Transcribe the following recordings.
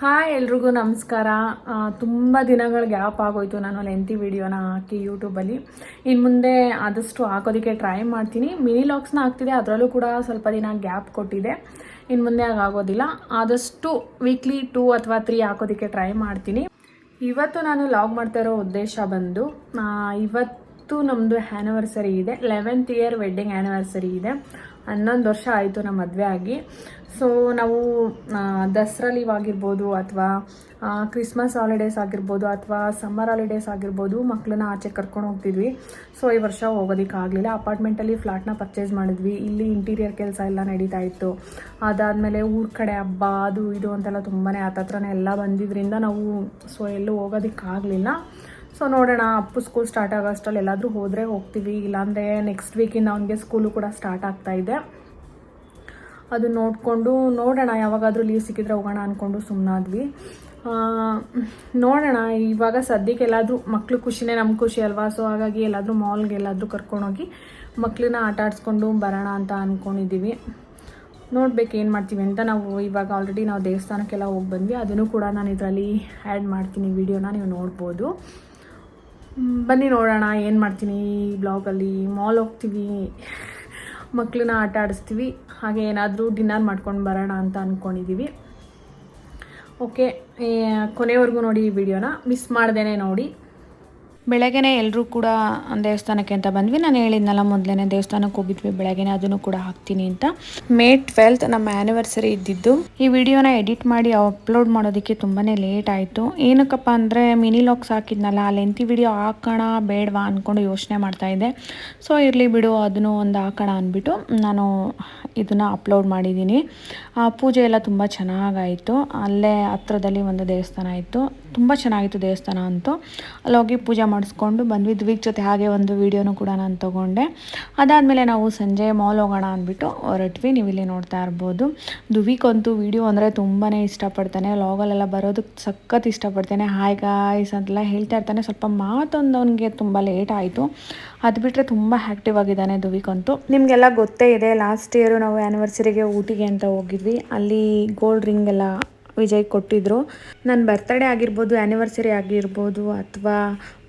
Hi ಎಲ್ರಿಗೂ ನಮಸ್ಕಾರ. ತುಂಬ ದಿನಗಳ ಗ್ಯಾಪ್ ಆಗೋಯ್ತು ನಾನು ಲೆಂತಿ ವಿಡಿಯೋನ ಹಾಕಿ ಯೂಟ್ಯೂಬಲ್ಲಿ. ಇನ್ನು ಮುಂದೆ ಆದಷ್ಟು ಹಾಕೋದಕ್ಕೆ ಟ್ರೈ ಮಾಡ್ತೀನಿ. ಮಿನಿ ಲಾಕ್ಸ್ನ ಹಾಕ್ತಿದೆ, ಅದರಲ್ಲೂ ಕೂಡ ಸ್ವಲ್ಪ ದಿನ ಗ್ಯಾಪ್ ಕೊಟ್ಟಿದೆ. ಇನ್ನು ಮುಂದೆ ಆಗೋದಿಲ್ಲ. ಆದಷ್ಟು ವೀಕ್ಲಿ ಟೂ ಅಥವಾ ತ್ರೀ ಹಾಕೋದಕ್ಕೆ ಟ್ರೈ ಮಾಡ್ತೀನಿ. ಇವತ್ತು ನಾನು ಲಾಗ್ ಮಾಡ್ತಾ ಇರೋ ಉದ್ದೇಶ ಬಂದು ಇವತ್ತು ನಮ್ಮದು ಆ್ಯನಿವರ್ಸರಿ ಇದೆ. ಲೆವೆಂತ್ ಇಯರ್ ವೆಡ್ಡಿಂಗ್ ಆ್ಯನಿವರ್ಸರಿ ಇದೆ. ಹನ್ನೊಂದು ವರ್ಷ ಆಯಿತು ನಮ್ಮ ಮದುವೆ ಆಗಿ. ಸೊ ನಾವು ದಸರಾ ಲೀವ್ ಆಗಿರ್ಬೋದು ಅಥವಾ ಕ್ರಿಸ್ಮಸ್ ಹಾಲಿಡೇಸ್ ಆಗಿರ್ಬೋದು ಅಥವಾ ಸಮ್ಮರ್ ಹಾಲಿಡೇಸ್ ಆಗಿರ್ಬೋದು ಮಕ್ಕಳನ್ನ ಆಚೆ ಕರ್ಕೊಂಡು ಹೋಗ್ತಿದ್ವಿ. ಸೊ ಈ ವರ್ಷ ಹೋಗೋದಕ್ಕಾಗಲಿಲ್ಲ ಅಪಾರ್ಟ್ಮೆಂಟಲ್ಲಿ ಫ್ಲಾಟ್ನ ಪರ್ಚೇಸ್ ಮಾಡಿದ್ವಿ. ಇಲ್ಲಿ ಇಂಟೀರಿಯರ್ ಕೆಲಸ ಎಲ್ಲ ನಡೀತಾ ಇತ್ತು. ಅದಾದಮೇಲೆ ಊರ ಕಡೆ ಹಬ್ಬ, ಅದು ಇದು ಅಂತೆಲ್ಲ ತುಂಬಾ ಹತ್ತತ್ರನೇ ಎಲ್ಲ ಬಂದಿದ್ದರಿಂದ ನಾವು ಸೊ ಎಲ್ಲೂ ಹೋಗೋದಕ್ಕಾಗಲಿಲ್ಲ ಸೊ ನೋಡೋಣ, ಅಪ್ಪು ಸ್ಕೂಲ್ ಸ್ಟಾರ್ಟ್ ಆಗೋ ಅಷ್ಟರಲ್ಲಿ ಎಲ್ಲಾದರೂ ಹೋದರೆ ಹೋಗ್ತೀವಿ. ಇಲ್ಲಾಂದರೆ ನೆಕ್ಸ್ಟ್ ವೀಕಿಂದ ಅವನಿಗೆ ಸ್ಕೂಲು ಕೂಡ ಸ್ಟಾರ್ಟ್ ಆಗ್ತಾ ಇದೆ. ಅದು ನೋಡಿಕೊಂಡು, ನೋಡೋಣ, ಯಾವಾಗಾದರೂ ಲೀವ್ ಸಿಕ್ಕಿದ್ರೆ ಹೋಗೋಣ ಅಂದ್ಕೊಂಡು ಸುಮ್ಮನಾದ್ವಿ ನೋಡೋಣ, ಇವಾಗ ಸದ್ಯಕ್ಕೆ ಎಲ್ಲಾದರೂ ಮಕ್ಳು ಖುಷಿನೇ ನಮ್ಮ ಖುಷಿ ಅಲ್ವಾ? ಸೊ ಹಾಗಾಗಿ ಎಲ್ಲಾದರೂ ಮಾಲ್ಗೆ ಎಲ್ಲಾದರೂ ಕರ್ಕೊಂಡೋಗಿ ಮಕ್ಕಳನ್ನ ಆಟ ಆಡಿಸ್ಕೊಂಡು ಬರೋಣ ಅಂತ ಅಂದ್ಕೊಂಡಿದ್ದೀವಿ ನೋಡ್ಬೇಕು ಏನು ಮಾಡ್ತೀವಿ ಅಂತ. ನಾವು ಇವಾಗ ಆಲ್ರೆಡಿ ನಾವು ದೇವಸ್ಥಾನಕ್ಕೆಲ್ಲ ಹೋಗಿ ಬಂದ್ವಿ. ಅದನ್ನು ಕೂಡ ನಾನು ಇದರಲ್ಲಿ ಆ್ಯಡ್ ಮಾಡ್ತೀನಿ ವಿಡಿಯೋನ ನೀವು ನೋಡ್ಬೋದು. ಬನ್ನಿ ನೋಡೋಣ, ಏನು ಮಾಡ್ತೀನಿ? ಈ ಬ್ಲಾಗಲ್ಲಿ ಮಾಲ್ ಹೋಗ್ತೀವಿ. ಮಕ್ಕಳನ್ನ ಆಟ ಆಡಿಸ್ತೀವಿ. ಹಾಗೆ ಏನಾದರೂ ಡಿನ್ನರ್ ಮಾಡ್ಕೊಂಡು ಬರೋಣ ಅಂತ ಅಂದ್ಕೊಂಡಿದ್ದೀವಿ ಓಕೆ ಕೊನೆವರೆಗೂ ನೋಡಿ ಈ ವಿಡಿಯೋನ. ಮಿಸ್ ಮಾಡ್ದೇನೆ ನೋಡಿ. ಬೆಳಗ್ಗೆನೇ ಎಲ್ಲರೂ ಕೂಡ ದೇವಸ್ಥಾನಕ್ಕೆ ಅಂತ ಬಂದ್ವಿ. ನಾನು ಹೇಳಿದ್ನಲ್ಲ ಮೊದಲೇ ದೇವಸ್ಥಾನಕ್ಕೆ ಹೋಗಿದ್ವಿ. ಬೆಳಗ್ಗೆನೇ ಅದನ್ನು ಕೂಡ ಹಾಕ್ತೀನಿ ಅಂತ. ಮೇ ಟ್ವೆಲ್ತ್ ನಮ್ಮ ಆ್ಯನಿವರ್ಸರಿ ಇದ್ದಿದ್ದು. ಈ ವಿಡಿಯೋನ ಎಡಿಟ್ ಮಾಡಿ ಅಪ್ಲೋಡ್ ಮಾಡೋದಕ್ಕೆ ತುಂಬಾ ಲೇಟ್ ಆಯಿತು. ಏನಕ್ಕಪ್ಪ ಅಂದರೆ ಮಿನಿ ಲಾಕ್ಸ್ ಹಾಕಿದ್ನಲ್ಲ ಆ ಲೆಂತಿ ವಿಡಿಯೋ ಹಾಕೋಣ ಬೇಡವಾ ಅಂದ್ಕೊಂಡು ಯೋಚನೆ ಮಾಡ್ತಾ ಇದ್ದೆ. ಸೊ ಇರಲಿ ಬಿಡು ಅದನ್ನು ಒಂದು ಹಾಕೋಣ ಅಂದ್ಬಿಟ್ಟು ನಾನು ಇದನ್ನು ಅಪ್ಲೋಡ್ ಮಾಡಿದ್ದೀನಿ. ಆ, ಪೂಜೆ ಎಲ್ಲ ತುಂಬ ಚೆನ್ನಾಗಾಯಿತು. ಅಲ್ಲೇ ಹತ್ರದಲ್ಲಿ ಒಂದು ದೇವಸ್ಥಾನ ಇತ್ತು. ತುಂಬ ಚೆನ್ನಾಗಿತ್ತು ದೇವಸ್ಥಾನ ಅಂತೂ. ಅಲ್ಲೋಗಿ ಪೂಜೆ ಮಾಡಿಸ್ಕೊಂಡು ಬಂದ್ವಿ. ದ್ವಿಗ್ ಜೊತೆ ಹಾಗೆ ಒಂದು ವೀಡಿಯೋನು ಕೂಡ ನಾನು ತೊಗೊಂಡೆ. ಅದಾದಮೇಲೆ ನಾವು ಸಂಜೆ ಮಾಲ್ ಹೋಗೋಣ ಅಂದ್ಬಿಟ್ಟು ಹೊರಟ್ವಿ. ನೀವು ಇಲ್ಲಿ ನೋಡ್ತಾ ಇರ್ಬೋದು. ದುವಿಗಂತೂ ವೀಡಿಯೋ ಅಂದರೆ ತುಂಬಾ ಇಷ್ಟಪಡ್ತಾನೆ. ಲಾಗಲ್ಲೆಲ್ಲ ಬರೋದಕ್ಕೆ ಸಖತ್ ಇಷ್ಟಪಡ್ತಾನೆ. ಹಾಯ್ ಗಾಯ್ಸ್ ಅಂತೆಲ್ಲ ಹೇಳ್ತಾ ಇರ್ತಾನೆ. ಸ್ವಲ್ಪ ಮಾತೊಂದು ಅವನಿಗೆ ತುಂಬ ಲೇಟ್ ಆಯಿತು. ಅದು ಬಿಟ್ಟರೆ ತುಂಬ ಆ್ಯಕ್ಟಿವ್ ಆಗಿದ್ದಾನೆ ದುವಿಗಂತೂ ನಿಮಗೆಲ್ಲ ಗೊತ್ತೇ ಇದೆ ಲಾಸ್ಟ್ ಇಯರು ನಾವು ಆ್ಯನಿವರ್ಸರಿಗೆ ಊಟಿಗೆ ಅಂತ ಹೋಗಿದ್ವಿ. ಅಲ್ಲಿ ಗೋಲ್ಡ್ ರಿಂಗ್ ಎಲ್ಲ ವಿಜಯ್ ಕೊಟ್ಟಿದ್ರು. ನನ್ನ ಬರ್ತಡೇ ಆಗಿರ್ಬೋದು ಆ್ಯನಿವರ್ಸರಿ ಆಗಿರ್ಬೋದು, ಅಥವಾ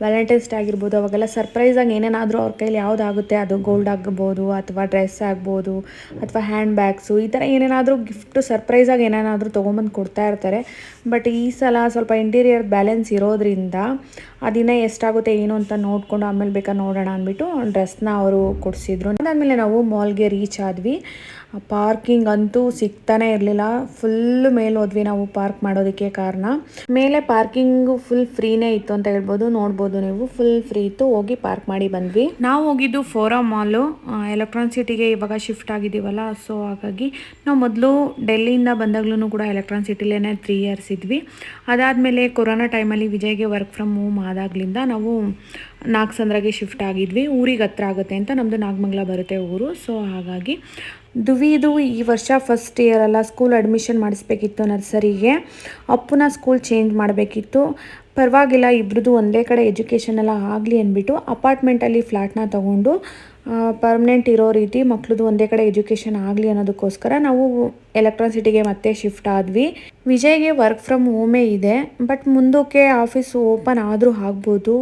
ವ್ಯಾಲೆಂಟೈನ್ಸ್ ಡೇ ಆಗಿರ್ಬೋದು, ಅವಾಗೆಲ್ಲ ಸರ್ಪ್ರೈಸಾಗಿ ಏನೇನಾದರೂ ಅವ್ರ ಕೈಲಿ ಯಾವುದಾಗುತ್ತೆ, ಅದು ಗೋಲ್ಡ್ ಆಗ್ಬೋದು ಅಥವಾ ಡ್ರೆಸ್ ಆಗ್ಬೋದು, ಅಥವಾ ಹ್ಯಾಂಡ್ ಬ್ಯಾಗ್ಸು ಈ ಥರ ಏನೇನಾದರೂ ಗಿಫ್ಟು ಸರ್ಪ್ರೈಸಾಗಿ ಏನೇನಾದರೂ ತೊಗೊಂಬಂದು ಕೊಡ್ತಾ ಇರ್ತಾರೆ. ಬಟ್ ಈ ಸಲ ಸ್ವಲ್ಪ ಇಂಟೀರಿಯರ್ ಬ್ಯಾಲೆನ್ಸ್ ಇರೋದ್ರಿಂದ ಆ ದಿನ ಎಷ್ಟಾಗುತ್ತೆ, ಏನು ಅಂತ ನೋಡಿಕೊಂಡು ಆಮೇಲೆ ಬೇಕಾ ನೋಡೋಣ ಅಂದ್ಬಿಟ್ಟು ಡ್ರೆಸ್ನ ಅವರು ಕೊಡಿಸಿದ್ರು. ಅದಾದಮೇಲೆ ನಾವು ಮಾಲ್ಗೆ ರೀಚ್ ಆದ್ವಿ. ಪಾರ್ಕಿಂಗ್ ಅಂತೂ ಸಿಗ್ತಾನೆ ಇರಲಿಲ್ಲ. ಫುಲ್ ಮೇಲೆ ಹೋದ್ವಿ ನಾವು ಪಾರ್ಕ್ ಮಾಡೋದಕ್ಕೆ ಕಾರಣ. ಮೇಲೆ ಪಾರ್ಕಿಂಗು ಫುಲ್ ಫ್ರೀನೇ ಇತ್ತು ಅಂತ ಹೇಳ್ಬೋದು. ನೋಡ್ಬೋದು ನೀವು. ಫುಲ್ ಫ್ರೀ ಇತ್ತು. ಹೋಗಿ ಪಾರ್ಕ್ ಮಾಡಿ ಬಂದ್ವಿ. ನಾವು ಹೋಗಿದ್ದು ಫೋರಾ ಮಾಲು ಎಲೆಕ್ಟ್ರಾನಿಕ್ ಸಿಟಿಗೆ ಇವಾಗ ಶಿಫ್ಟ್ ಆಗಿದ್ದೀವಲ್ಲ ಸೊ ಹಾಗಾಗಿ ನಾವು ಮೊದಲು ಡೆಲ್ಲಿಯಿಂದ ಬಂದಾಗ್ಲೂ ಕೂಡ ಎಲೆಕ್ಟ್ರಾನಿಕ್ ಸಿಟಿಲೇನೆ ತ್ರೀ ಇಯರ್ಸ್ ಇದ್ವಿ. ಅದಾದಮೇಲೆ ಕೊರೋನಾ ಟೈಮಲ್ಲಿ ವಿಜಯ್ಗೆ ವರ್ಕ್ ಫ್ರಮ್ ಹೋಮ್ ಆದಾಗ್ಲಿಂದ ನಾವು ನಾಗಸಂದ್ರಗೆ ಶಿಫ್ಟ್ ಆಗಿದ್ವಿ. ಊರಿಗೆ ಹತ್ರ ಆಗುತ್ತೆ ಅಂತ ನಮ್ಮದು ನಾಗಮಂಗಲ ಬರುತ್ತೆ ಊರು. ಸೊ ಹಾಗಾಗಿ ದುವಿದು ಈ ವರ್ಷ ಫಸ್ಟ್ ಇಯರ್ ಸ್ಕೂಲ್ ಅಡ್ಮಿಷನ್ ಮಾಡಿಸ್ಬೇಕಿತ್ತು ನರ್ಸರಿಗೆ. ಅಪ್ಪನ ಸ್ಕೂಲ್ ಚೇಂಜ್ ಮಾಡಬೇಕಿತ್ತು. ಪರವಾಗಿಲ್ಲ ಇಬ್ರದ್ದು ಒಂದೇ ಕಡೆ ಎಜುಕೇಷನ್ ಎಲ್ಲ ಆಗಲಿ ಅಂದ್ಬಿಟ್ಟು ಅಪಾರ್ಟ್ಮೆಂಟಲ್ಲಿ ಫ್ಲ್ಯಾಟ್ನ ತೊಗೊಂಡು ಪರ್ಮನೆಂಟ್ ಇರೋ ರೀತಿ ಮಕ್ಳದ್ದು ಒಂದೇ ಕಡೆ ಎಜುಕೇಷನ್ ಆಗಲಿ ಅನ್ನೋದಕ್ಕೋಸ್ಕರ ನಾವು ಎಲೆಕ್ಟ್ರಾನ್ ಸಿಟಿಗೆ ಮತ್ತೆ ಶಿಫ್ಟ್ ಆದ್ವಿ. ವಿಜಯ್ಗೆ ವರ್ಕ್ ಫ್ರಮ್ ಹೋಮೇ ಇದೆ ಬಟ್ ಮುಂದಕ್ಕೆ ಆಫೀಸ್ ಓಪನ್ ಆದರೂ ಆಗ್ಬೋದು.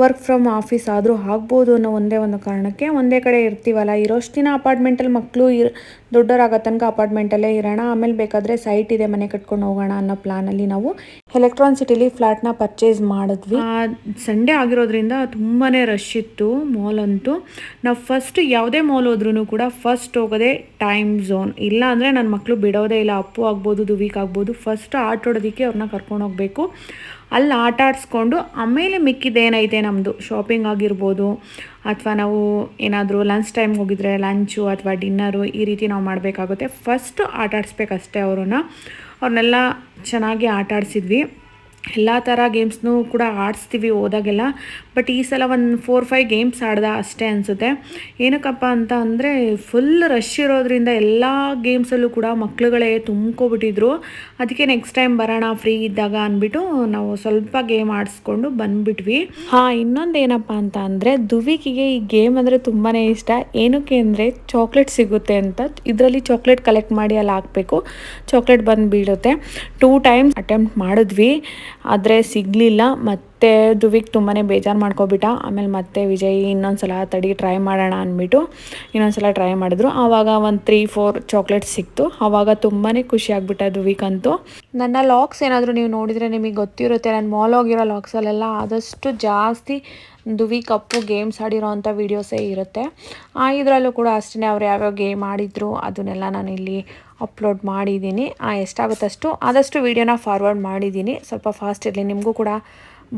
ವರ್ಕ್ ಫ್ರಮ್ ಆಫೀಸ್ ಆದರೂ ಆಗ್ಬೋದು ಅನ್ನೋ ಒಂದೇ ಒಂದು ಕಾರಣಕ್ಕೆ ಒಂದೇ ಕಡೆ ಇರ್ತೀವಲ್ಲ ಇರೋಷ್ಟು ದಿನ ಅಪಾರ್ಟ್ಮೆಂಟಲ್ಲಿ ಮಕ್ಕಳು ಇರ್ ದೊಡ್ಡವರಾಗೋ ತನಕ ಅಪಾರ್ಟ್ಮೆಂಟಲ್ಲೇ ಇರೋಣ, ಆಮೇಲೆ ಬೇಕಾದರೆ ಸೈಟ್ ಇದೆ ಮನೆ ಕಟ್ಕೊಂಡು ಹೋಗೋಣ ಅನ್ನೋ ಪ್ಲಾನಲ್ಲಿ ನಾವು ಎಲೆಕ್ಟ್ರಾನ್ ಸಿಟಿಲಿ ಫ್ಲ್ಯಾಟ್ನ ಪರ್ಚೇಸ್ ಮಾಡಿದ್ವಿ. ಸಂಡೇ ಆಗಿರೋದ್ರಿಂದ ತುಂಬಾ ರಶ್ ಇತ್ತು ಮಾಲ್ ಅಂತೂ. ನಾವು ಫಸ್ಟ್ ಯಾವುದೇ ಮಾಲ್ ಹೋದ್ರೂ ಕೂಡ ಫಸ್ಟ್ ಹೋಗೋದೇ ಟೈಮ್ ಝೋನ್ ಇಲ್ಲ ಅಂದರೆ ನನ್ನ ಮಕ್ಕಳು ಬಿಡೋದೇ ಇಲ್ಲ, ಅಪ್ಪು ಆಗ್ಬೋದು, ದುವೀಕ್ ಆಗ್ಬೋದು ಫಸ್ಟ್ ಆಟೋಡೋದಕ್ಕೆ ಅವ್ರನ್ನ ಕರ್ಕೊಂಡು ಹೋಗಬೇಕು. ಅಲ್ಲಿ ಆಟ ಆಡಿಸ್ಕೊಂಡು ಆಮೇಲೆ ಮಿಕ್ಕಿದ್ದೇನೈತೆ ನಮ್ಮದು ಶಾಪಿಂಗ್ ಆಗಿರ್ಬೋದು, ಅಥವಾ ನಾವು ಏನಾದರೂ ಲಂಚ್ ಟೈಮ್ ಹೋಗಿದ್ರೆ ಲಂಚು ಅಥವಾ ಡಿನ್ನರು ಈ ರೀತಿ ನಾವು ಮಾಡಬೇಕಾಗುತ್ತೆ. ಫಸ್ಟು ಆಟ ಆಡಿಸ್ಬೇಕಷ್ಟೇ ಅವ್ರನ್ನ. ಅವ್ರನ್ನೆಲ್ಲ ಚೆನ್ನಾಗಿ ಆಟ ಆಡಿಸಿದ್ವಿ. ಎಲ್ಲ ಥರ ಗೇಮ್ಸ್ನೂ ಕೂಡ ಆಡಿಸ್ತೀವಿ ಹೋದಾಗೆಲ್ಲ. ಬಟ್ ಈ ಸಲ ಒಂದು ಫೋರ್ ಫೈವ್ ಗೇಮ್ಸ್ ಆಡ್ದ ಅಷ್ಟೇ ಅನಿಸುತ್ತೆ. ಏನಕ್ಕಪ್ಪ ಅಂತ ಅಂದರೆ ಫುಲ್ ರಶ್ ಇರೋದ್ರಿಂದ ಎಲ್ಲ ಗೇಮ್ಸಲ್ಲೂ ಕೂಡ ಮಕ್ಳುಗಳೇ ತುಂಬ್ಕೊಬಿಟ್ಟಿದ್ರು. ಅದಕ್ಕೆ ನೆಕ್ಸ್ಟ್ ಟೈಮ್ ಬರೋಣ ಫ್ರೀ ಇದ್ದಾಗ ಅಂದ್ಬಿಟ್ಟು ನಾವು ಸ್ವಲ್ಪ ಗೇಮ್ ಆಡಿಸ್ಕೊಂಡು ಬಂದ್ಬಿಟ್ವಿ. ಹಾಂ, ಇನ್ನೊಂದು ಏನಪ್ಪ ಅಂತ ಅಂದರೆ ದುವಿಕಿಗೆ ಈ ಗೇಮ್ ಅಂದರೆ ತುಂಬಾ ಇಷ್ಟ. ಏನಕ್ಕೆ ಅಂದರೆ ಚಾಕ್ಲೇಟ್ ಸಿಗುತ್ತೆ ಅಂತ. ಇದರಲ್ಲಿ ಚಾಕ್ಲೇಟ್ ಕಲೆಕ್ಟ್ ಮಾಡಿ ಅಲ್ಲಿ ಹಾಕಬೇಕು. ಚಾಕ್ಲೇಟ್ ಬಂದು ಬೀಳುತ್ತೆ ಟೂ ಟೈಮ್ಸ್ ಅಟೆಂಪ್ಟ್ ಮಾಡಿದ್ವಿ. ಆದರೆ ಸಿಗಲಿಲ್ಲ ಮತ್ತು ದುವಿಕ್ ತುಂಬಾ ಬೇಜಾರು ಮಾಡ್ಕೊಬಿಟ್ಟ. ಆಮೇಲೆ ಮತ್ತೆ ವಿಜಯ್ ಇನ್ನೊಂದು ಸಲ ತಡಿ ಟ್ರೈ ಮಾಡೋಣ ಅಂದ್ಬಿಟ್ಟು ಇನ್ನೊಂದು ಸಲ ಟ್ರೈ ಮಾಡಿದ್ರು. ಆವಾಗ ಒಂದು ತ್ರೀ, ಫೋರ್ ಚಾಕ್ಲೇಟ್ಸ್ ಸಿಕ್ತು. ಆವಾಗ ತುಂಬಾ ಖುಷಿ ಆಗ್ಬಿಟ್ಟ ಅಂತೂ. ನನ್ನ ಲಾಕ್ಸ್ ಏನಾದರೂ ನೀವು ನೋಡಿದರೆ ನಿಮಗೆ ಗೊತ್ತಿರುತ್ತೆ. ನಾನು ಮಾಲ್ ಹೋಗಿರೋ ಲಾಕ್ಸಲ್ಲೆಲ್ಲ ಆದಷ್ಟು ಜಾಸ್ತಿ ದುವಿ ಕಪ್ಪು ಗೇಮ್ಸ್ ಆಡಿರೋ ಅಂಥ ವೀಡಿಯೋಸೇ ಇರುತ್ತೆ. ಆ ಇದರಲ್ಲೂ ಕೂಡ ಅಷ್ಟೇ ಅವ್ರು ಯಾವ್ಯಾವ ಗೇಮ್ ಆಡಿದ್ರು ಅದನ್ನೆಲ್ಲ ನಾನು ಇಲ್ಲಿ ಅಪ್ಲೋಡ್ ಮಾಡಿದ್ದೀನಿ. ಎಷ್ಟಾಗುತ್ತಷ್ಟು ಆದಷ್ಟು ವೀಡಿಯೋನ ಫಾರ್ವರ್ಡ್ ಮಾಡಿದ್ದೀನಿ. ಸ್ವಲ್ಪ ಫಾಸ್ಟ್ ಇರಲಿ. ನಿಮಗೂ ಕೂಡ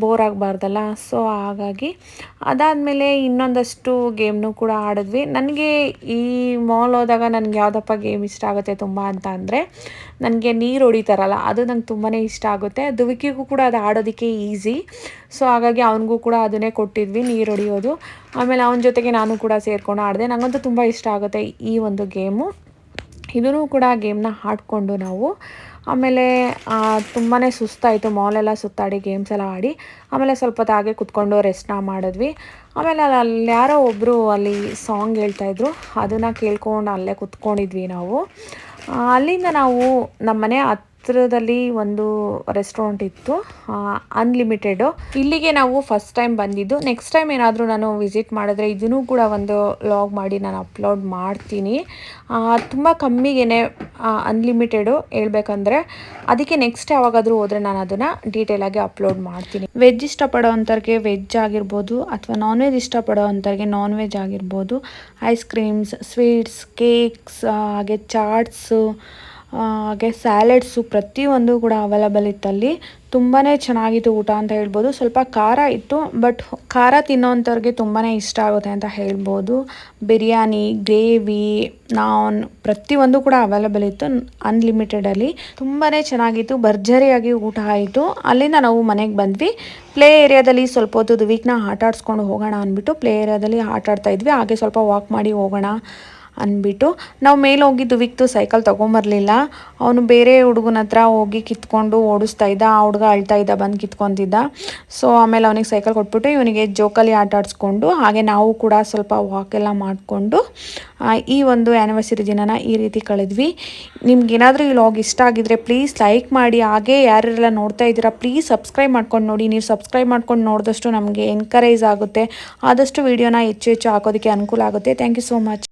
ಬೋರ್ ಆಗಬಾರ್ದಲ್ಲ? ಸೊ ಹಾಗಾಗಿ ಅದಾದಮೇಲೆ ಇನ್ನೊಂದಷ್ಟು ಗೇಮ್ನು ಕೂಡ ಆಡಿದ್ವಿ. ನನಗೆ ಈ ಮಾಲ್ ಹೋದಾಗ ನನಗೆ ಯಾವುದಪ್ಪ ಗೇಮ್ ಇಷ್ಟ ಆಗುತ್ತೆ ತುಂಬ ಅಂತ ಅಂದರೆ ನನಗೆ ನೀರು ಹೊಡಿತಾರಲ್ಲ, ಅದು ನಂಗೆ ತುಂಬಾ ಇಷ್ಟ ಆಗುತ್ತೆ. ದುವಿಕಿಗೂ ಕೂಡ ಅದು ಆಡೋದಕ್ಕೆ ಈಸಿ ಸೊ ಹಾಗಾಗಿ ಅವನಿಗೂ ಕೂಡ ಅದನ್ನೇ ಕೊಟ್ಟಿದ್ವಿ, ನೀರು ಹೊಡಿಯೋದು. ಆಮೇಲೆ ಅವನ ಜೊತೆಗೆ ನಾನು ಕೂಡ ಸೇರಿಕೊಂಡು ಆಡಿದೆ. ನನಗಂತೂ ತುಂಬ ಇಷ್ಟ ಆಗುತ್ತೆ ಈ ಒಂದು ಗೇಮು ಇದೂ ಕೂಡ ಗೇಮ್ನ ಆಡಿಕೊಂಡು ನಾವು ಆಮೇಲೆ ತುಂಬಾ ಸುಸ್ತಾಯಿತು. ಮಾಲೆಲ್ಲ ಸುತ್ತಾಡಿ ಗೇಮ್ಸ್ ಎಲ್ಲ ಆಡಿ. ಆಮೇಲೆ ಸ್ವಲ್ಪ ಹೊತ್ತು ಹಾಗೆ ಕುತ್ಕೊಂಡು ರೆಸ್ಟ್ನ ಮಾಡಿದ್ವಿ. ಆಮೇಲೆ ಅಲ್ಲಿ ಯಾರೋ ಒಬ್ಬರು ಅಲ್ಲಿ ಸಾಂಗ್ ಹೇಳ್ತಾಯಿದ್ರು ಅದನ್ನು ಕೇಳ್ಕೊಂಡು ಅಲ್ಲೇ ಕುತ್ಕೊಂಡಿದ್ವಿ ನಾವು. ಅಲ್ಲಿಂದ ನಾವು ನಮ್ಮ ಮನೆ ಹತ್ರದಲ್ಲಿ ಒಂದು ರೆಸ್ಟೋರೆಂಟ್ ಇತ್ತು ಅನ್ಲಿಮಿಟೆಡು ಇಲ್ಲಿಗೆ ನಾವು ಫಸ್ಟ್ ಟೈಮ್ ಬಂದಿದ್ದು. ನೆಕ್ಸ್ಟ್ ಟೈಮ್ ಏನಾದರೂ ನಾನು ವಿಸಿಟ್ ಮಾಡಿದ್ರೆ ಇದನ್ನು ಕೂಡ ಒಂದು ಲಾಗ್ ಮಾಡಿ ನಾನು ಅಪ್ಲೋಡ್ ಮಾಡ್ತೀನಿ. ತುಂಬ ಕಮ್ಮಿಗೇನೆ ಅನ್ಲಿಮಿಟೆಡು ಹೇಳ್ಬೇಕಂದ್ರೆ ಅದಕ್ಕೆ ನೆಕ್ಸ್ಟ್ ಯಾವಾಗಾದರೂ ಹೋದರೆ ನಾನು ಅದನ್ನು ಡೀಟೇಲಾಗಿ ಅಪ್ಲೋಡ್ ಮಾಡ್ತೀನಿ. ವೆಜ್ ಇಷ್ಟಪಡೋ ವೆಜ್ ಆಗಿರ್ಬೋದು ಅಥವಾ ನಾನ್ ವೆಜ್ ಇಷ್ಟಪಡೋ ಅಂಥವ್ರಿಗೆ ನಾನ್ ವೆಜ್ ಆಗಿರ್ಬೋದು ಐಸ್ ಕ್ರೀಮ್ಸ್ ಸ್ವೀಟ್ಸ್ ಕೇಕ್ಸ್ ಹಾಗೆ ಚಾಟ್ಸು ಹಾಗೆ ಸ್ಯಾಲೆಡ್ಸು ಪ್ರತಿಯೊಂದು ಕೂಡ ಅವೈಲಬಲ್ ಇತ್ತಲ್ಲಿ. ತುಂಬಾ ಚೆನ್ನಾಗಿತ್ತು ಊಟ ಅಂತ ಹೇಳ್ಬೋದು. ಸ್ವಲ್ಪ ಖಾರ ಇತ್ತು ಬಟ್ ಖಾರ ತಿನ್ನೋವಂಥವ್ರಿಗೆ ತುಂಬಾ ಇಷ್ಟ ಆಗುತ್ತೆ ಅಂತ ಹೇಳ್ಬೋದು. ಬಿರಿಯಾನಿ, ಗ್ರೇವಿ, ನಾನ್ ಪ್ರತಿಯೊಂದು ಕೂಡ ಅವೈಲಬಲ್ ಇತ್ತು ಅನ್ಲಿಮಿಟೆಡಲ್ಲಿ ತುಂಬಾ ಚೆನ್ನಾಗಿತ್ತು, ಭರ್ಜರಿಯಾಗಿ ಊಟ ಆಯಿತು. ಅಲ್ಲಿಂದ ನಾವು ಮನೆಗೆ ಬಂದ್ವಿ. ಪ್ಲೇ ಏರಿಯಾದಲ್ಲಿ ಸ್ವಲ್ಪ ಹೊತ್ತು ವೀಕ್ನ ಆಟ ಆಡಿಸ್ಕೊಂಡು ಹೋಗೋಣ ಅಂದ್ಬಿಟ್ಟು ಪ್ಲೇ ಏರಿಯಾದಲ್ಲಿ ಆಟ ಆಡ್ತಾ ಇದ್ವಿ. ಹಾಗೆ ಸ್ವಲ್ಪ ವಾಕ್ ಮಾಡಿ ಹೋಗೋಣ. ಅಂದ್ಬಿಟ್ಟು, ನಾವು ಮೇಲೆ ಹೋಗಿದ್ದು ವಿಕ್ತು ಸೈಕಲ್ ತೊಗೊಂಬರ್ಲಿಲ್ಲ. ಅವನು ಬೇರೆ ಹುಡುಗನ ಹತ್ರ ಹೋಗಿ ಕಿತ್ಕೊಂಡು ಓಡಿಸ್ತಾ ಇದ್ದ, ಆ ಹುಡುಗ ಅಳ್ತಾ ಇದ್ದ, ಬಂದು ಕಿತ್ಕೊತಿದ್ದ. ಸೊ ಆಮೇಲೆ ಅವನಿಗೆ ಸೈಕಲ್ ಕೊಟ್ಬಿಟ್ಟು ಇವನಿಗೆ ಜೋಕಲ್ಲಿ ಆಟ ಆಡಿಸ್ಕೊಂಡು, ಹಾಗೆ ನಾವು ಕೂಡ ಸ್ವಲ್ಪ ವಾಕ್ ಎಲ್ಲ ಮಾಡಿಕೊಂಡು ಈ ಒಂದು ಆ್ಯನಿವರ್ಸರಿ ದಿನನ ಈ ರೀತಿ ಕಳೆದ್ವಿ. ನಿಮ್ಗೇನಾದರೂ ಈ ಲಾಗ್ ಇಷ್ಟ ಆಗಿದ್ರೆ ಪ್ಲೀಸ್ ಲೈಕ್ ಮಾಡಿ, ಹಾಗೆ ಯಾರೆಲ್ಲ ನೋಡ್ತಾ ಇದ್ದೀರಾ ಪ್ಲೀಸ್ ಸಬ್ಸ್ಕ್ರೈಬ್ ಮಾಡ್ಕೊಂಡು ನೋಡಿ. ನೀವು ಸಬ್ಸ್ಕ್ರೈಬ್ ಮಾಡ್ಕೊಂಡು ನೋಡಿದಷ್ಟು ನಮಗೆ ಎನ್ಕರೇಜ್ ಆಗುತ್ತೆ. ಆದಷ್ಟು ವೀಡಿಯೋನ ಹೆಚ್ಚು ಹೆಚ್ಚು ಹಾಕೋದಕ್ಕೆ ಅನುಕೂಲ ಆಗುತ್ತೆ. Thank you so much